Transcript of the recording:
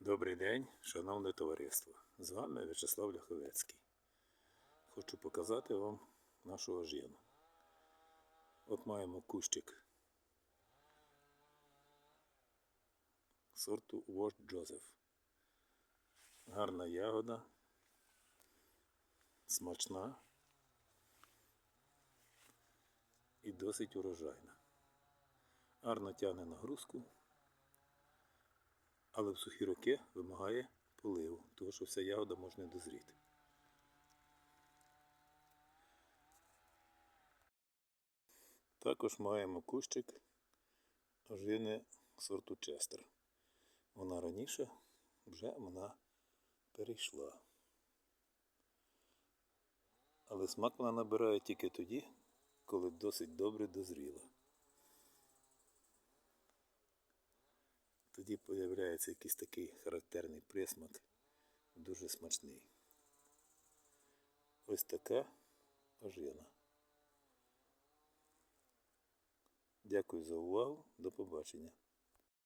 Добрий день, шановне товариство. З вами В'ячеслав Ляховецький. Хочу показати вам нашу ожину. От маємо кущик сорту Вождь Джозеф. Гарна ягода, смачна і досить урожайна. Гарно тягне нагрузку але в сухі роки вимагає поливу, тому що вся ягода може не дозріти. Також маємо кущик ожини сорту Честер. Вона раніше вже вона перейшла. Але смак вона набирає тільки тоді, коли досить добре дозріла. Тоді з'являється якийсь такий характерний присмак, дуже смачний. Ось така ожина. Дякую за увагу. До побачення.